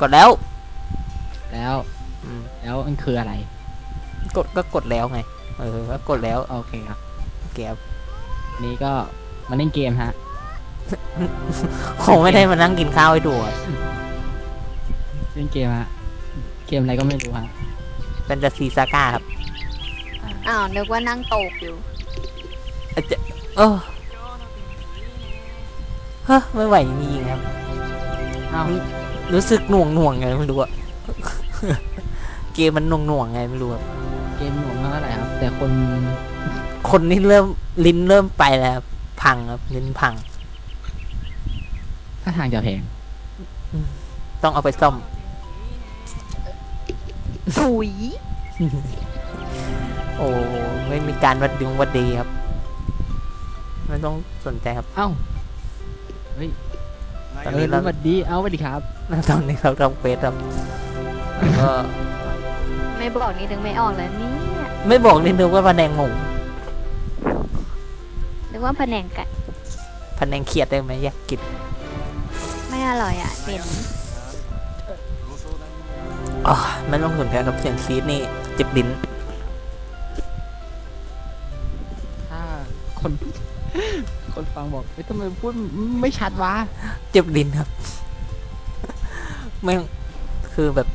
กดแล้วแล้วอืมแล้วมันคืออะไร กดก็กดแล้วไง เออก็กดแล้วโอเคครับเก็บนี่ก็มาเล่นเกมฮะคงไม่ได้มานั่งกินข้าวให้ดูอะเล่นเกมฮะเกมอะไรก็ไม่รู้ฮะเป็นจะซีซาก้าครับอ่าอ้าวนึกว่านั่งโตกอยู่อาจจะเออเฮ้อไม่ไหวจริงๆครับอ้าว รู้สึกหน่วงหน่วงๆไงไม่รู้อะเกมมันหน่วงหน่วงๆไงไม่รู้อะเกมหน่วงมากเท่าไหร่ครับ แต่คน คนนี่เริ่มลิ้นเริ่มไปแล้วครับพังครับลิ้นพังถ้าทางจะแพงต้องเอาไปซ่อมถุยโอ้ไม่มีการวัดดึงวัดดีครับ ไม่ต้องสนใจครับ เอ้า เฮ้ย ตอนเอนี้อเราสวัสดีเอ้าสวัสดีครับ ตอนนี้เราทำเฟสครับแล้วก็ ไม่บอกนี่นึกไม่ออกเลยเนี่ยไม่บอกนิดนึงว่าพะแนงหมูนึกว่าแผนงไก่พะแนงเขียดได้ไหมอยากกินไม่อร่อยอะเหม็นอ๋อไม่ต้องสนใจครับเสียงซีดนี่เจ็บลิ้นถ้าคน คนฟังบอกเฮ้ยทำไมพูดไม่ชัดวะเจ็บลิ้นครับ ไม่คือแบบ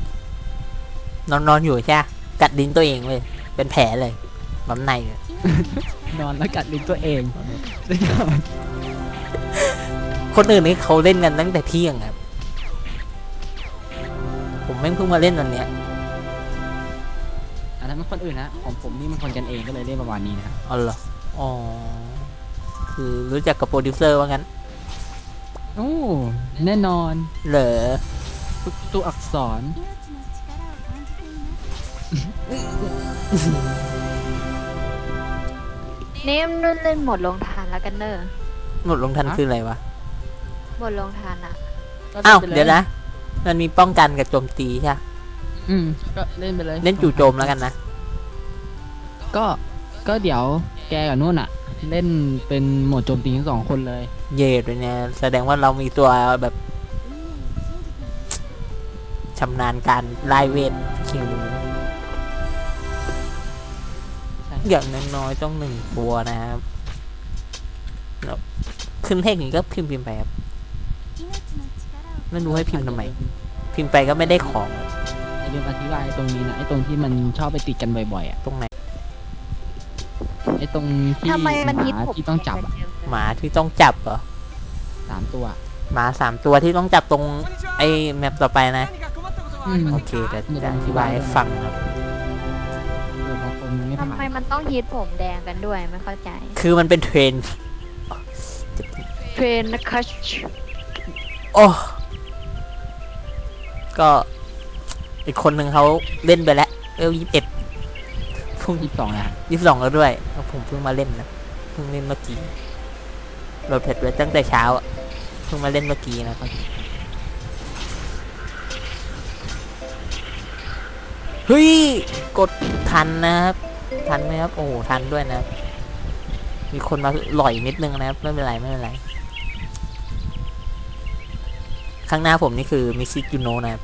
นอนนอนอยู่ใช่ปะกัดลิ้นตัวเองเลยเป็นแผลเลยบำในเลย นอนแล้วกัดลิ้นตัวเองคนอื่นนี่เขาเล่นกันตั้งแต่เที่ยงครับ ผมแม่งเพิ่งมาเล่นวันเนี้ยอันนั้นมันคนอื่นนะของผมนี่มันคนกันเองก็เลยเล่นประมาณนี้นะครับ อ๋อเหรออ๋อ คือรู้จักกับโปรดิวเซอร์ว่างั้นโอ้แน่นอนเหรอทุกตัวอักษรนี่มันเล่นหมดลงทานแล้วกันเนอะหมดลงทันฮะ คืออะไรวะหมดลงทานอะอ้าวเดี๋ยวนะ มันมีป้องกันกับโจมตีใช่ปะอืมก็เล่นไปเลยเล่นจู่โจมแล้วกันนะ ก็ก็เดี๋ยวแกกับนุ่นอะ เล่นเป็นโหมดโจมตีทั้งสองคนเลย เย่ด้วยเนี่ยแสดงว่าเรามีตัวแบบชำนาญการไล่เวทคิวใช่อย่างน้อยๆต้องหนึ่งตัวนะครับแล้วขึ้นเลขนี้ก็พิมพ์พิมพ์ไปครับไม่รู้ให้พิมพ์ทำไม พิมพ์ไปก็ไม่ได้ของไอเรื่องอธิบายตรงนี้นะไอตรงที่มันชอบไปติดกันบ่อยๆอะตรงไหนไอ ตรงที่ทำไมมันหฮิตมาผมที่ต้องจับอะหมาที่ต้องจับเหรอสามตัว หมาสามตัวที่ต้องจับตรงไอ้แมปต่อไปนะ อืม โอเคเดี๋ยวจะอธิบายให้ฟังครับ เออบางคนมันไม่ทำผ่าไมนมันต้องฮิตผมแดงกันด้วยไม่เข้าใจ คือมันเป็นเทรนด์เทรนนะคะโอ้ก็อีกคนหนึ่งเขาเล่นไปแล้วเอลยี่สิบเอ็ด พุ่งยี่สิบสองนะยี่สิบสองแล้วด้วยแล้วผมเพิ่งมาเล่นนะเพิ่งเล่นเมื่อกี้โหลดเพจไว้ตั้งแต่เช้าอะเพิ่งมาเล่นเมื่อกี้นะครับเฮ้ยกดทันนะครับทันไหมครับโอ้โหทันด้วยนะครับมีคนมาหล่อยนิดนึงนะครับไม่เป็นไรไม่เป็นไรข้างหน้าผมนี่คือมิซิจูโนนะครับ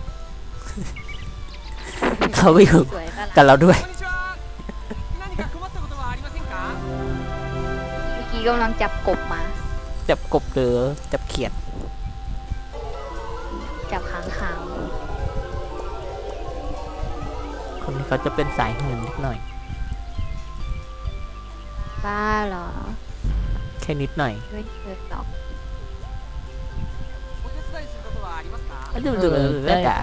เขาไปอยู่สวยปะกับล่ะเราด้วย กำลังจับกบมา จับกบหรือจับเขียด จับคางคาวคนนี้เขาจะเป็นสายหื่นนิดหน่อย บ้าเหรอ แค่นิดหน่อยไม่เคยหรอกไม่ดูดูเลยจ๋า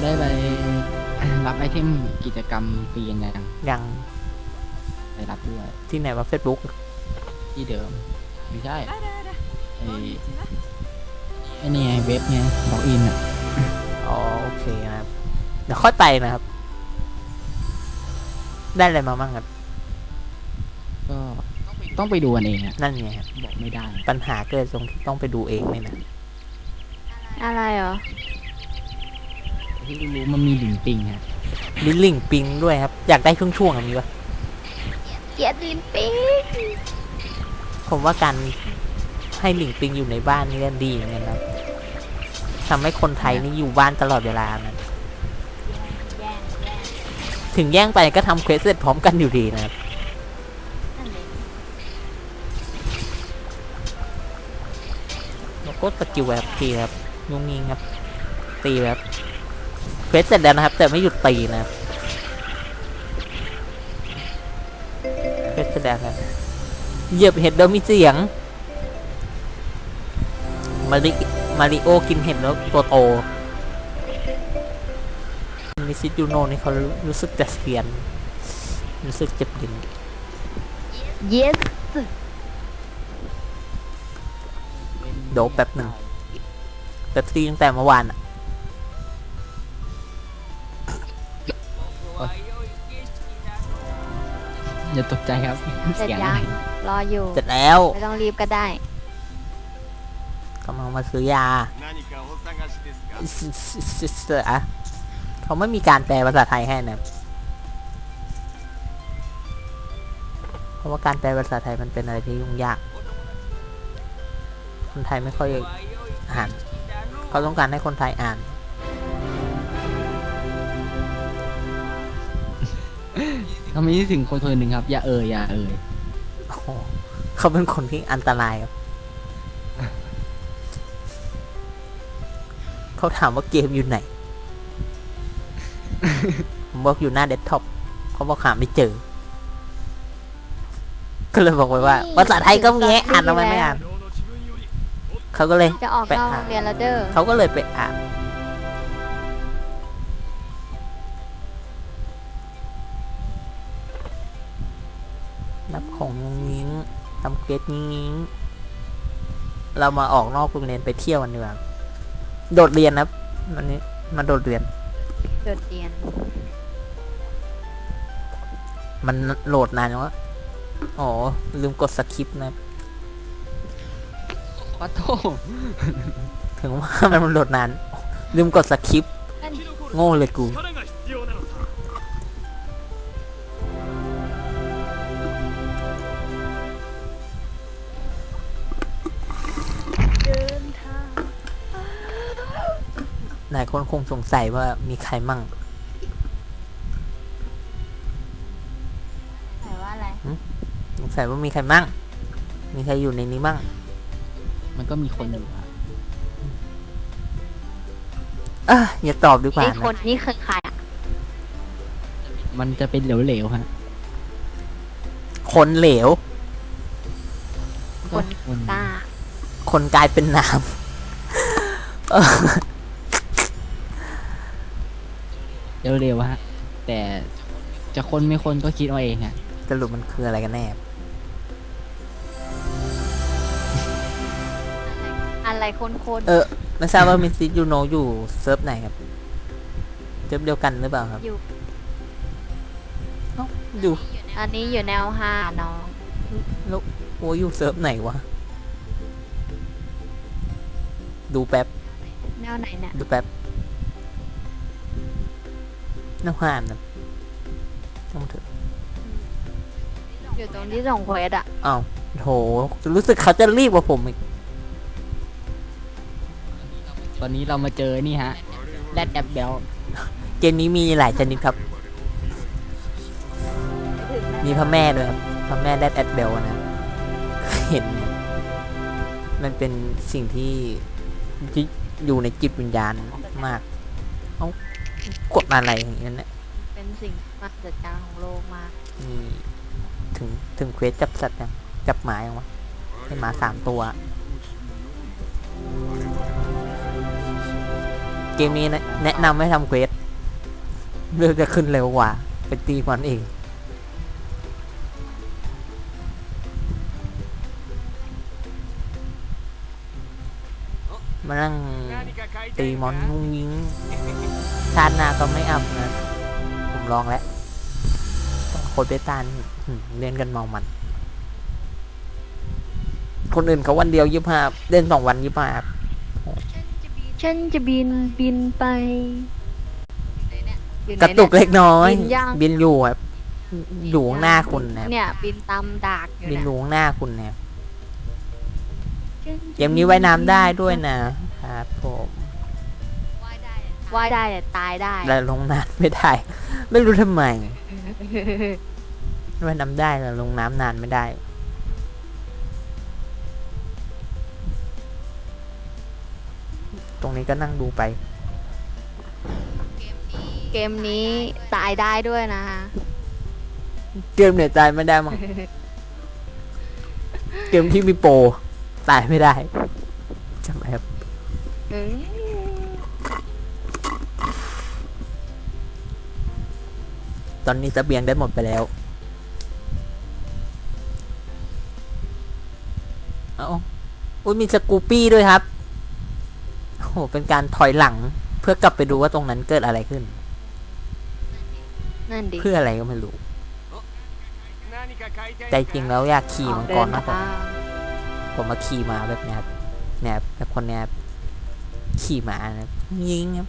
ได้ไปรับไอเทมกิจกรรมฟรียังยัง ไปรับด้วย ที่ไหนว่ะเฟซบุ๊ก ที่เดิมไม่ใช่ไอไอนี่ไงเว็บไงล็อกอินอะอ๋อโอเคนะครับ เดี๋ยวค่อยไปนะครับ ได้อะไรมาบ้างครับ ก็ต้องไปดูกันเองอะนั่นไงครับ บอกไม่ได้ ปัญหาเกิดตรงที่ต้องไปดูเองนี่นะอะไรเหรอที่รู้ๆมันมีลิงปิงฮะลิงลิงปิงด้วยครับ อยากได้ช่วงช่วงๆอะมีปะเกลียดลินปิง ผมว่าการให้หลิงปิงอยู่ในบ้านนี่ก็ดีเหมือนกันครับทำให้คนไทยนี่อยู่บ้านตลอดเวลานะแย่งแย่งถึงแย่งไปก็ทำเควสเสร็จพร้อมกันอยู่ดีนะครับนั่นเลยแล้วก็สกิลแบบตีครับยุ่งยิงครับ ตีแบบเควสเสร็จแล้วนะครับ แต่ไม่หยุดตีนะครับเควสเสร็จแล้ว เหยียบเห็ดแล้วมีเสียง มาริมาริโอกินเห็ดแล้วตัวโตมิซิจูโนนี่เขารู้สึกจะเสียน รู้สึกเจ็บดินเยสเดี๋ยวแป๊บหนึ่งแบบตีตั้งแต่เมื่อวานอะอย่าตกใจครับ เสร็จเสียงยังร รออยู่ เสร็จแล้วไม่ต้องรีบก็ได้กำลังมาซื้อยาอะเขาไม่มีการแปลภาษาไทยให้นะเพราะว่าการแปลภาษาไทยมันเป็นอะไรที่ยุ่งยาก คนไทยไม่ค่อยอ่าน เขาต้องการให้คนไทยอ่าน เขามีถึงคนคนหนึ่งครับ อย่าเอ่ยอย่าเอ่ย หเขาเป็นคนที่อันตรายครับเขาถามว่าเกมอยู่ไหน ผมบอกอยู่หน้าเดสก์ท็อปเขาบอกหาไม่เจอ ก็เลยบอกไปว่าภาษาไทยก็มีให้อ่านทำไมไม่อ่านเขาก็เลยจะออกไปนอกอะโรงเรียนแล้วเด้อเขาก็เลยไปอ่าน ทำเกรดงิ้งงิ้งเรามาออกนอกโรงเรียนไปเที่ยวกันดีกว่าโดดเรียนนะครับวันนี้มาโดดเรียนเกิดเรียน มันโหลดนานจังวะอ๋อ ลืมกดสคริปต์นะครับขอโทษถึงว่ามันโหลดนาน ลืมกดสคริปต์โง่เลยกู คนคงสงสัยว่ามีใครมั่งไหนว่าอะไรสงสัยว่ามีใครมั่ง มีใครอยู่ในนี้มั่ง มันก็มีคนอยู่ครับเอะอย่าตอบดีกว่าไอ้นะคนนี้คือใครอะมันจะเป็นเหลวๆฮะคนเหลว คนคนกล้าคนกลายเป็นน้เหลวๆฮะ แต่จะคนไม่คนก็คิดเอาเองฮะำสรุปมันคืออะไรกันแน่ อะไรคนคนเออไม่ทราบว่ามิสซิยูโนอยู่เซิร์ฟไหนครับ เซิร์ฟเดียวกันหรือเปล่าครับ อยู่เอ้าอยู่อันนี้อยู่แนวห้าน้องแล้วโอ้ยอยู่เซิร์ฟไหนวะ ดูแป๊บ แนวไหนเนี่ยดูแป๊บ น้ำห่านนะต้องเถอะอยู่ตรงที่ส่งเควสอะอ้าวโหรู้สึกเขาจะรีบกว่าผมอีกตอนนี้เรามาเจอนี่ฮะแรดแอปเบลเกมนี้มีหลายชนิดครับ มีพระแม่ด้วยครับพระแม่แดดแอดเบลนะเห็นไหมมันเป็นสิ่งที่ที่อยู่ในจิตวิญญาณมาก เอา กดอะไรอย่างนั้นนะเป็นสิ่งมหัศจรรย์ของโลกมากนี่ถึงถึงเควสจับสัตว์ยังจับหมายังวะให้หมาสามตัว เกมนี้แนะนำให้ทำเควสเรื่องจะขึ้นเร็วกว่าไปตีมันเองมานั่งตีมอนงุ้งยิง ชาติหน้าก็ไม่อัพนะผมลองแล้วโคดเบต้านี่หืมเล่นกันเมามัน คนอื่นเขาวันเดียวยี่ห้าเล่นสองวันยี่ห้าฉันจะบินบินไปอยู่ไหนกระตุกเนี่ยเล็กน้อยบินยังบินอยู่ครับอยู่ข้างหน้าคุณนะครับเนี่ย บินตามดากอยู่บินเนี่ยอยู่ข้างหน้าคุณนะครับฉัจะเกมนี้ว่ายน้ำได้ด้วยนะครับผม ว่ายได้แต่ตายได้ แต่ลงน้ำไม่ได้ ไม่รู้ทำไมว่ายน้ำได้แต่ลงน้ำนานไม่ได้ ตรงนี้ก็นั่งดูไป เกมนี้ตายได้ด้วยนะเกมเนี่ยตายไม่ได้มั้งเกมที่มีโปรตายไม่ได้จำไหมครับอืม ตอนนี้สเบียงได้หมดไปแล้ว เอาอุ้ยมีสกูปี้ด้วยครับ โอ้โห เป็นการถอยหลัง เพื่อกลับไปดูว่าตรงนั้นเกิดอะไรขึ้น นั่นดิ เพื่ออะไรก็ไม่รู้ ใจจริงแล้วอยากขี่มังกรมากกว่าผมมาขี่มาแบบนี้ครับเนี่ยแบบคนเนี้ยขี่มานะยิงครับ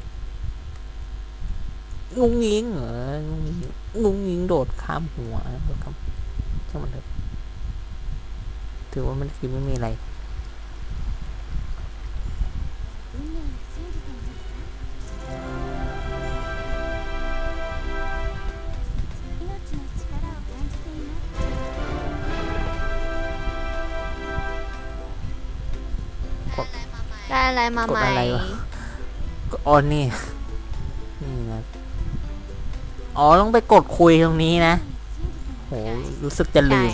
งุงยิงเหรองุงยิงโดดข้ามหัวโดดข้ามช่างมันเถอะถือว่ามันคือไม่มีอะไรได้อะไรมากดใหม่อะไรวะก็อ๋อนี่ นี่นะ อ๋อต้องไปกดคุยตรงนี้นะโหรู้สึกจะลืม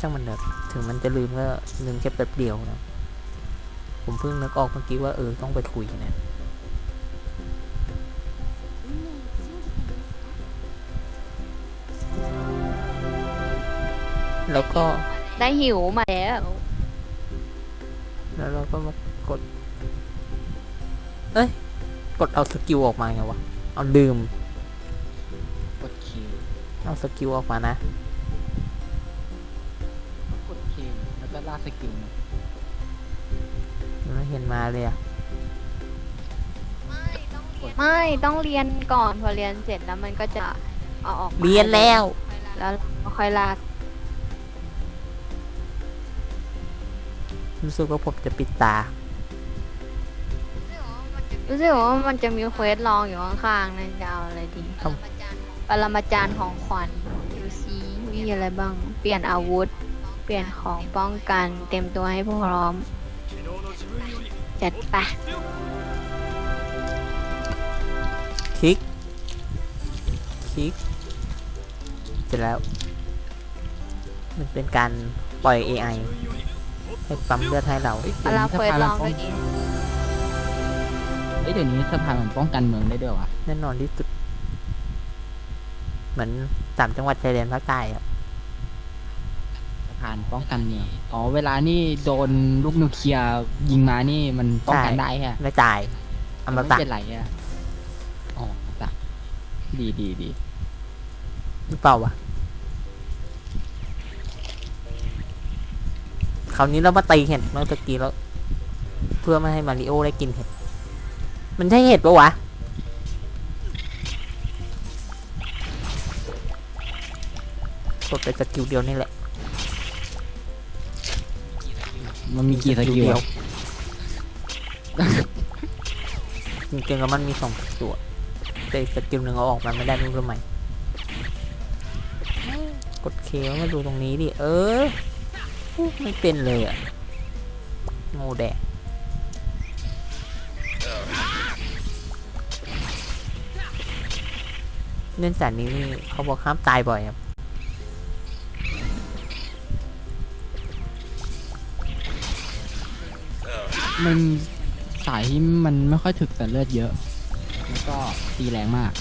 ช่างมันเถอะถึงมันจะลืมก็ลืมแค่แป๊บเดียวนะ ผมเพิ่งนึกออกเมื่อกี้ว่าเออต้องไปคุยนะ แล้วก็ได้หิวมาแล้ว แล้วเราก็มากด เอ้ย กดเอาสกิลออกมาไงวะ เอาลืมกดคิว เอาสกิลออกมานะ กดคิวแล้วก็ลากสกิลมาไม่เห็นมาเลยอะไม่ต้องเรียนก่อนพอเรียนเสร็จแล้วมันก็จะเอาออกมาเรียนแล้ว แล้วเราค่อยลากรู้สึกว่าผมจะปิดตา รู้สึกว่ามันจะมีเควสลองอยู่ข้างๆนั่นจะเอาอะไรดี ท ปรมาจารย์ของขวัญดูซีมีอะไรบ้าง เปลี่ยนอาวุธ เปลี่ยนของป้องกัน เต็มตัวให้พร้อม จัดไป คลิก คลิก เสร็จแล้ว มันเป็นการปล่อย AI ให้ปั๊มเลือดให้เรา เดี๋ยวนี้สภาเราป้องเอ้ยเดี๋ยวนี้สะพานมันป้องกันเมืองได้ด้วยวะแน่นอนที่สุด เหมือนสามจังหวัดชายแดนภาคใต้อะสะพานป้องกันเมืองอ๋อเวลานี่โดนลูกนิวเคลียร์ยิงมานี่มันป้องกันได้ฮะไม่ตายอมไม่ตะเป็นไรอะอ๋อจ้ะดีดีดีหรือเปล่าวะคราวนี้เรามาตีเห็ดเมื่อตะกี้แล้ว เพื่อไม่ให้มาริโอได้กินเห็ด มันใช่เห็ดปะวะ ดไปสกิลเดียวนี่แหละมันมีกี่สกิลเดียวอะจริงๆแล้วมันมีสองตัวแต่อีกสกิลหนึ่งเอาออกมาไม่ได้ไม่รู้ทำไมกดเคแล้วมาดูตรงนี้ดิ เอออู้ไม่เป็นเลยอะโง่แดกเล่นสายนี้นี่เขาบอกห้ามตายบ่อยครับ มันสายที่มันไม่ค่อยถึกแต่เลือดเยอะ แล้วก็ตีแรงมาก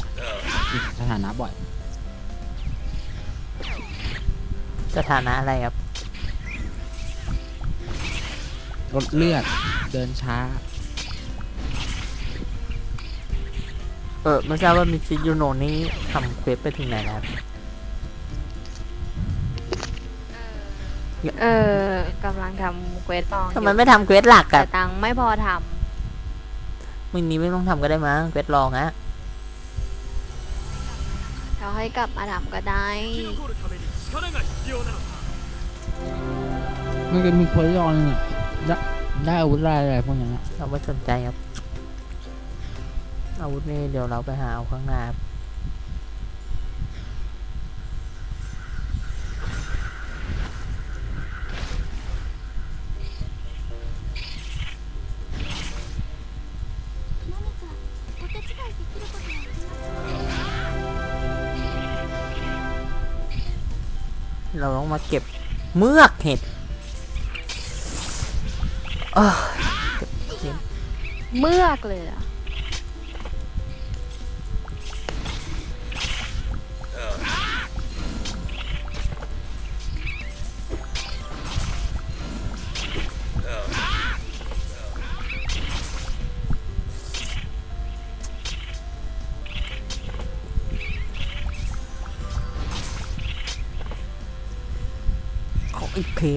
ติดสถานะบ่อย สถานะอะไรครับ ลดเลือด เดินช้า เออไม่ทราบว่ามิซิยูโนนี่ทำเควสไปถึงไหนแล้วครับ เออกำลังทำเควสลองอยู่ ทำไมไม่ทำเควสหลัก แต่ อะ ตังค์ไม่พอท มึงนี้ไม่ต้องทำก็ได้มั้งเควสรองอะ ำเราให้กลับมาทำก็ได้ 生き残るために力が必要なのさ มันก็มีคนยอนเนี่ยได้ได้อาวุธอะไรอะไรพวกนั้นอะ เราไม่สนใจครับ อาวุธนี่เดี๋ยวเราไปหาเอาข้างหน้าครับ เราต้องมาเก็บเมือกเห็ดเออเก็บเมือกเลยอะ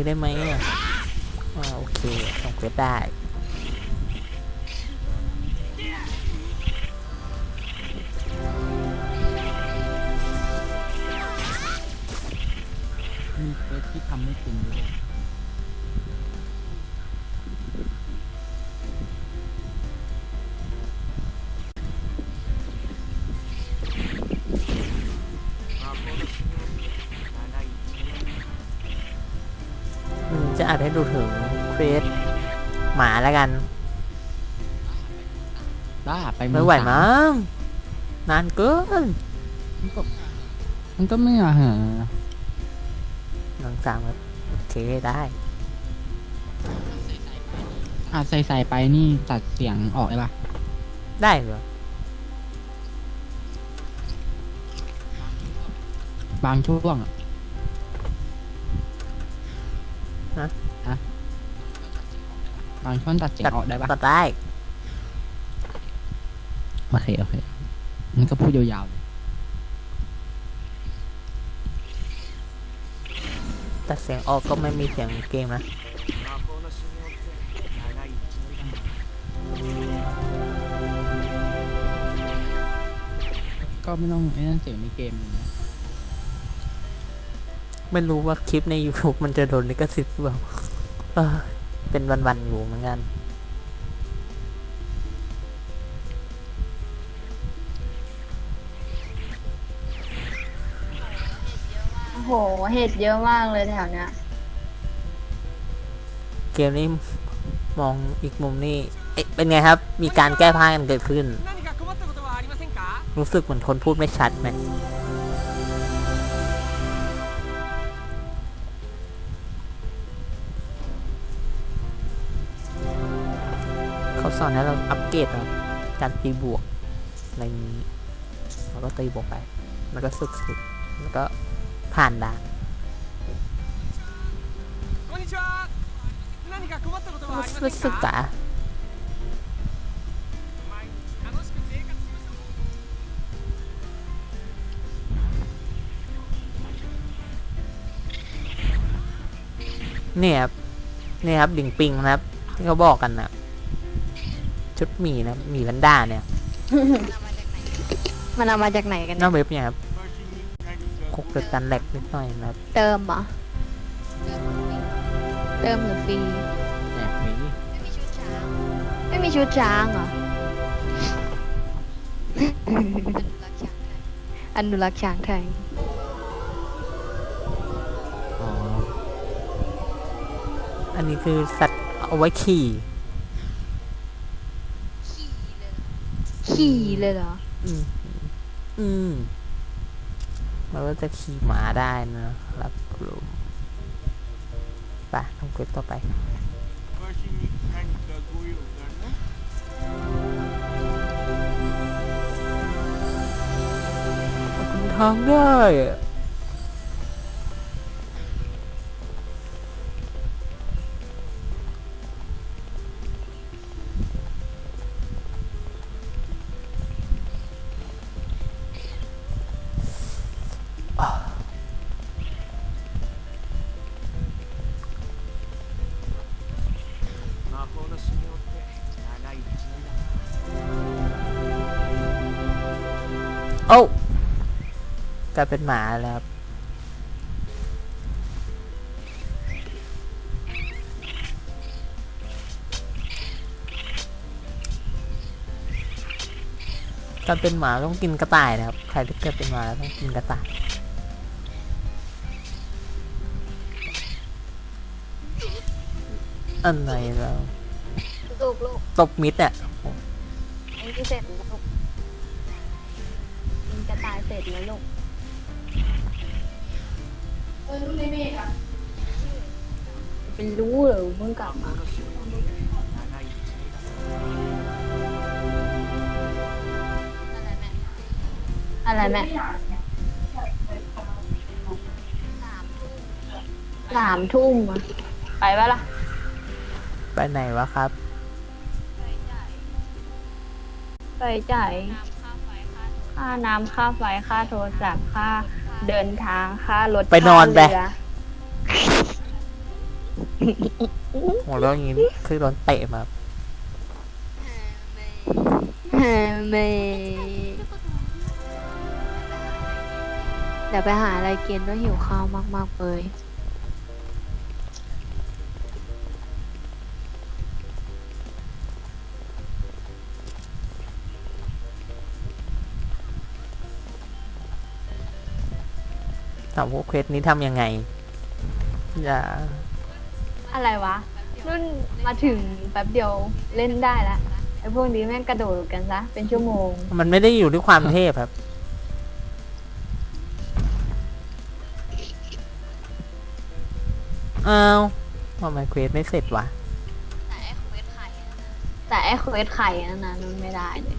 ได้ไหมอะโอเคส่งเควสได้ จะอาจให้ดูถึงเควสหมาแล้วกัน บ้าไปไม่ไหวสามั้งนานเกินมันก็มันก็ไม่อะฮะหนังสามครับโอเคได้อาใส่ใส่ไปนี่ตัดเสียงออกได้ปะได้เหรอบางช่วงอะ ฮะ ฮะบางช่วงตัดเสียงออกได้ปะตัดได้โอเคโอเคงั้นก็พูดยาวๆตัดเสียงออกก็ไม่มีเสียงเกมนะก็ไม่ต้องไม่ต้องเสียงในเกมเลยนะ ไม่รู้ว่าคลิปใน YouTube มันจะโดนลิขสิทธิ์หรือเปล่าเป็นวันวันอยู่เหมือนกัน โอ้โห เห็ดเยอะมากเลยแถวเนี้ย เกมนี้มองอีกมุมนี่เอ๊ะเป็นไงครับ มีการแก้ผ้ากันเกิดขึ้น รู้สึกเหมือนคนพูดไม่ชัดไหม สอนแล้วเราอัปเกรดครับการตีบวกอะไรนี้เราก็ตีบวกไป แล้วก็สุดสุดแล้วก็ผ่านด่านรู้สึกปะเนี่ยครับเนี่ยครับดิ่งปิงนะครับ ที่เขาบอกกันนะ ชุดหมีนะหมีแพนด้าเนี่ยมันเอามาจากไหนกันหเนี่น้ายเว็บเนี่ยครับคกเกิดการแหลกนิดหน่อยนะครับเติมเหรอเติมหรือฟรีแอบหนีไม่มีชุดช้างเหรอ อนุรักษ์ช้างไทย อ๋ออันนี้คือสัตว์เอาไว้ขี่ ขี่เลยเหรอ อืม อืม เราก็จะขี่หมาได้นะรับลุมไปทำคลิปต่อไป ทางได้ โอ้กลายเป็นหมาแล้วครับการเป็นหมาต้องกินกระต่ายนะครับ ใครที่เกิดเป็นหมาแล้วต้องกินกระต่าย อันไหนแล้วลูกลูกตบมิดอะอันนี้เสร็จแล้วลูกกิน กระต่ายเสร็จแล้วลูกเป็นรู้เหรอเพิ่งกลับมาอะไรแม่สามทุ่มอะไปปะล่ะ ไปไหนวะครับ ไปจ่าย ค่าน้ำค่าไฟค่าโทรศัพท์ค่าเดินทางค่ารถไปนอนไป ค่าเรือหัวเราะอย่างนี้คือโดนเตะมาไม่เดี๋ยวไปหาอะไรกินแล้วหิวข้าวมากๆเลย ถามว่าเควสนี้ทำยังไง อย่า อะไรวะ นุ่นมาถึงแป๊บเดียวเล่นได้แล้วไอ้พวกนี้แม่งกระโดดกันซะเป็นชั่วโมง มันไม่ได้อยู่ที่ความเทพครับ อ้าวทำไมเควสไม่เสร็จวะ แต่ไอ้เควสไข่นั่นนะนุ่นไม่ได้เลย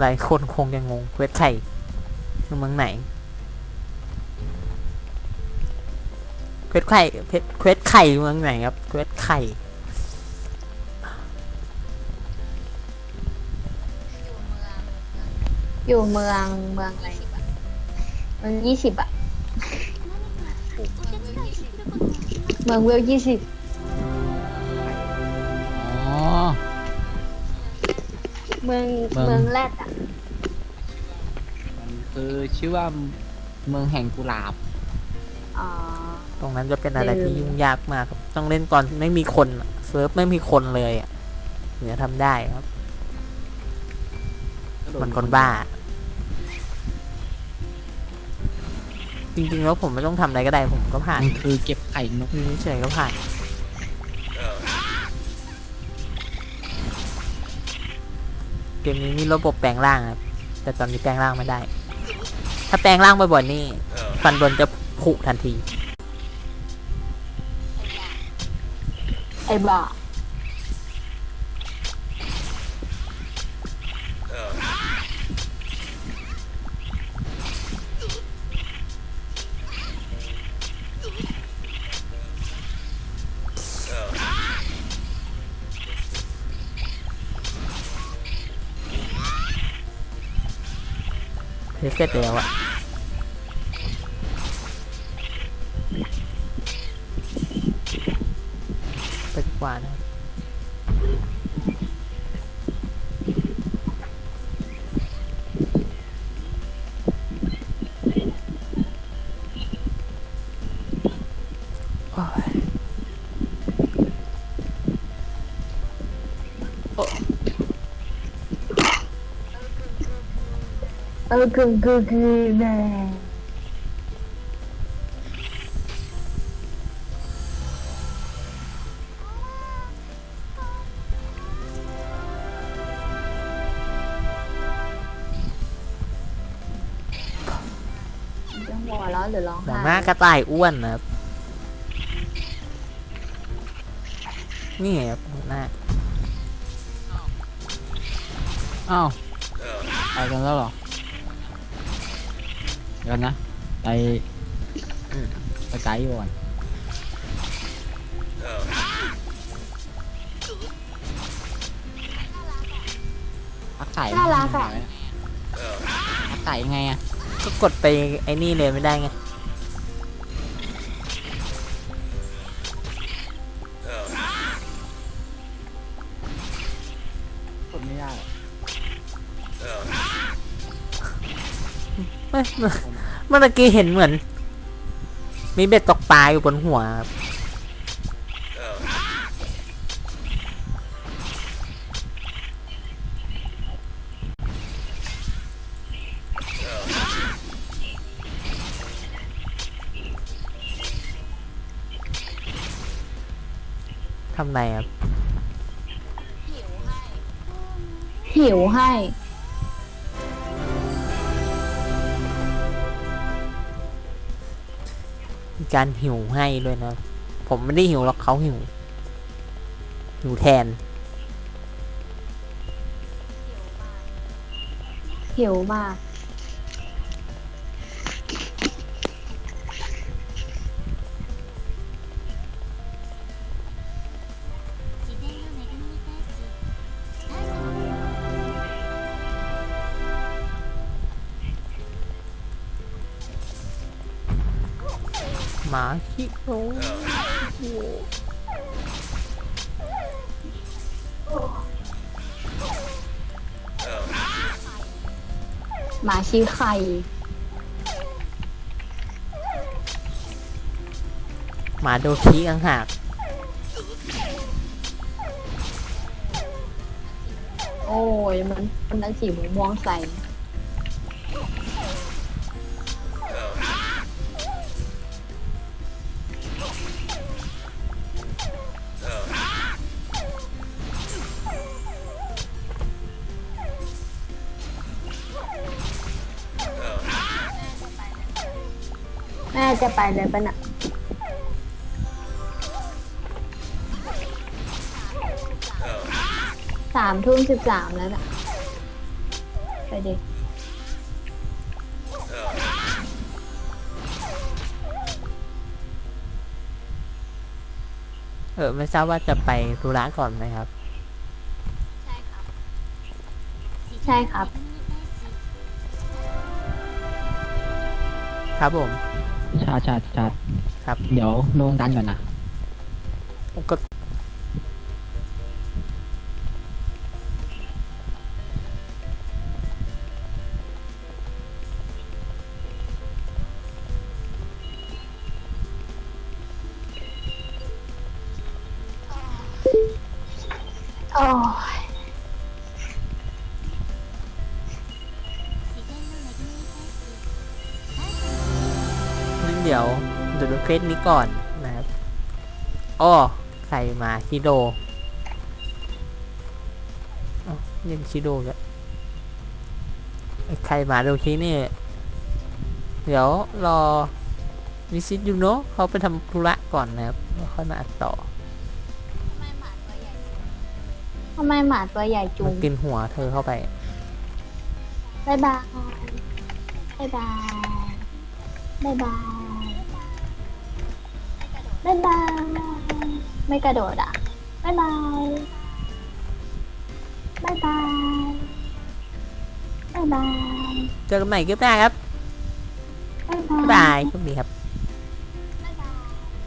หลายคนคงยังงงเควสไข่คือเมืองไหน ควสไข่เควสไข่เมืองไหนครับเควสไข่อยู่เมืองเมืองอะไรเมืองยี่สิบอะเมืองเวลยี่สิบอ๋อ เมืองเมืองแรกอะมันคือชื่อว่าเมืองแห่งกุหลาบ อ๋อ ตรงนั้นจะเป็นอะไรเออที่ยุ่งยากมากครับ ต้องเล่นตอนไม่มีคนอะเซิร์ฟไม่มีคนเลยอะถึงจะทำได้ครับ มันคนบ้า จริงๆแล้วผมไม่ต้องทำอะไรก็ได้ผมก็ผ่าน มันคือเก็บไข่นกนี่เฉยก็ผ่าน เกมนี้มีระบบแปลงร่างครับ แต่ตอนนี้แปลงร่างไม่ได้ ถ้าแปลงร่างบ่อยๆนี่ฟันบนจะผุทันที ไอ้บ้าเสร็จแล้วอะ คือคือคือแม่จะหัวเราะหรือร้องหไห้หน้ากระต่ายอ้วนนะครับ นี่ไงครับหัวหน้าอ้าวไปกันแล้วเหรอ เดี๋ยวนะ ไปอืมไปไกด์ก่อนพักไก่น่ารักอะ พักไก่ยังไงอะก็กดไปไอ้นี่เลยไม่ได้ไง กดไม่ได้ไม่เมื่อ เมื่อกี้เห็นเหมือน มีเบ็ดตกปลาอยู่บนหัวทำไงครับ หิวให้ การหิวให้ด้วยนะ ผมไม่ได้หิวหรอกเขาหิว หิวแทน หิวมาก หมาขี้โอ้หมาชี้ไข่หมาโดขี้อังหากโอ้ยมันมันนั้นสีม่วงใส่ จะไปเลยปะน่ะสามทุ่มสิบสามแล้วน่ะไปดิเออ ไม่ทราบว่าจะไปธุระก่อนไหมครับ ใช่ครับ ครับผม ชาชาชาครับ เดี๋ยวลงดันก่อนนะก็ เดี๋ยวเดี๋ยวดูเควสนี้ก่อนนะครับอ้อใครมาชิโดอ๋อยังชิโดแล้วใครมาโดชินี่ เดี๋ยวรอวิซิตยูโนะเขาไปทำธุระก่อนนะครับแล้วค่อยมาอัดต่อทำไมหมาตัวใหญ่จุมันงกินหัวเธอเข้าไปบายบายบายบายบายบาย บายบาย ไม่กระโดดอะบายบายบายบายบายบายเจอกันใหม่คลิปหน้าครับบายบ๊ายบาบายยโชคดีครับ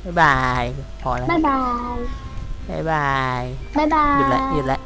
บ๊ายบายพอแล้วบายบายบ๊ายบายบายบายหยุดละหยุดละ